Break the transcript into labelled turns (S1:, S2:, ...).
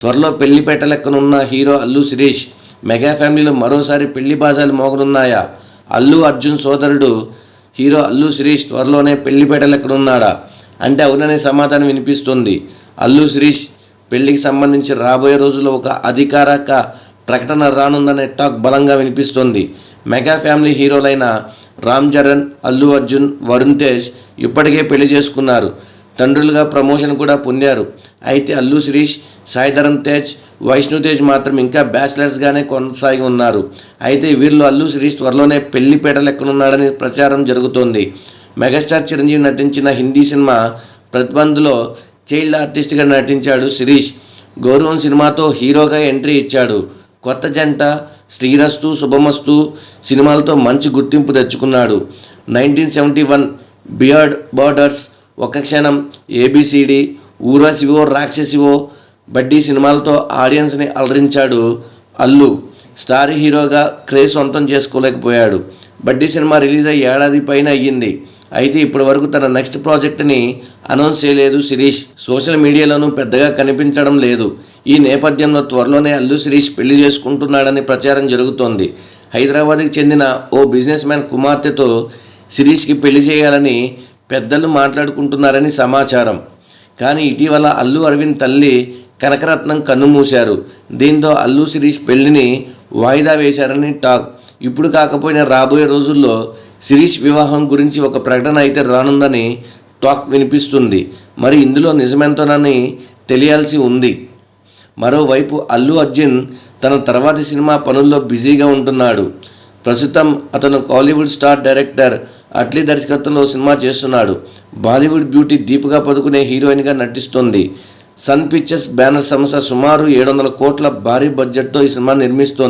S1: త్వరలో పెళ్ళిపేట లెక్కనున్న హీరో అల్లు శిరీష్ మెగా ఫ్యామిలీలో మరోసారి పెళ్ళి బాజాలు మోగనున్నాయా? అల్లు అర్జున్ సోదరుడు హీరో అల్లు శిరీష్ త్వరలోనే పెళ్ళిపేట లెక్కనున్నాడా అంటే అవుననే సమాధానం వినిపిస్తుంది. అల్లు శిరీష్ పెళ్ళికి సంబంధించి రాబోయే రోజుల్లో ఒక అధికారిక ప్రకటన రానుందనే టాక్ బలంగా వినిపిస్తోంది. మెగా ఫ్యామిలీ హీరోలైన రామ్ చరణ్ అల్లు అర్జున్ వరుణ్ తేజ్ ఇప్పటికే పెళ్ళి చేసుకున్నారు. తండ్రులుగా ప్రమోషన్ కూడా పొందారు. అయితే అల్లు శిరీష్ సాయిధరం తేజ్ వైష్ణుతేజ్ మాత్రం ఇంకా బ్యాచిలర్స్గానే కొనసాగి ఉన్నారు. అయితే వీళ్ళు అల్లు శిరీష్ త్వరలోనే పెళ్ళి పీటలెక్కనున్నాడని ప్రచారం జరుగుతోంది. మెగాస్టార్ చిరంజీవి నటించిన హిందీ సినిమా ప్రతిబంధులో చైల్డ్ ఆర్టిస్ట్గా నటించాడు శిరీష్. గౌరవం సినిమాతో హీరోగా ఎంట్రీ ఇచ్చాడు. కొత్త జంట శ్రీరస్తు శుభమస్తు సినిమాలతో మంచి గుర్తింపు తెచ్చుకున్నాడు. Nineteen seventy one beyond borders Okka Kshanam ABCD Urvasivo Rakshasivo Buddy సినిమాలతో ఆడియన్స్ని అలరించాడు అల్లు. స్టార్ హీరోగా క్రేజ్ సొంతం చేసుకోలేకపోయాడు. బడ్డీ సినిమా రిలీజ్ అయ్యి ఏడాది పైన అయ్యింది. అయితే ఇప్పటి వరకు తన నెక్స్ట్ ప్రాజెక్ట్ని అనౌన్స్ చేయలేదు శిరీష్. సోషల్ మీడియాలోనూ పెద్దగా కనిపించడం లేదు. ఈ నేపథ్యంలో త్వరలోనే అల్లు శిరీష్ పెళ్ళి చేసుకుంటున్నాడని ప్రచారం జరుగుతోంది. హైదరాబాద్కి చెందిన ఓ బిజినెస్ మ్యాన్ కుమార్తెతో శిరీష్కి పెళ్ళి చేయాలని పెద్దలు మాట్లాడుకుంటున్నారని సమాచారం. కానీ ఇటీవల అల్లు అరవింద్ తల్లి కనకరత్నం కన్నుమూశారు దీంతో అల్లు శిరీష్ పెళ్ళిని వాయిదా వేశారని టాక్. ఇప్పుడు కాకపోయినా రాబోయే రోజుల్లో శిరీష్ వివాహం గురించి ఒక ప్రకటన అయితే రానుందని టాక్ వినిపిస్తుంది. మరి ఇందులో నిజమెంతోనని తెలియాల్సి ఉంది. మరోవైపు అల్లు అర్జున్ తన తర్వాతి సినిమా పనుల్లో బిజీగా ఉంటున్నాడు. ప్రస్తుతం అతను కాలీవుడ్ స్టార్ డైరెక్టర్ అట్లీ దర్శకత్వంలో సినిమా చేస్తున్నాడు. బాలీవుడ్ బ్యూటీ దీపికా పదుకునే హీరోయిన్గా నటిస్తుంది. సన్ పిక్చర్స్ బ్యానర్ సంస్థ సుమారు ఏడు వందల కోట్ల భారీ బడ్జెట్తో ఈ సినిమా నిర్మిస్తోంది.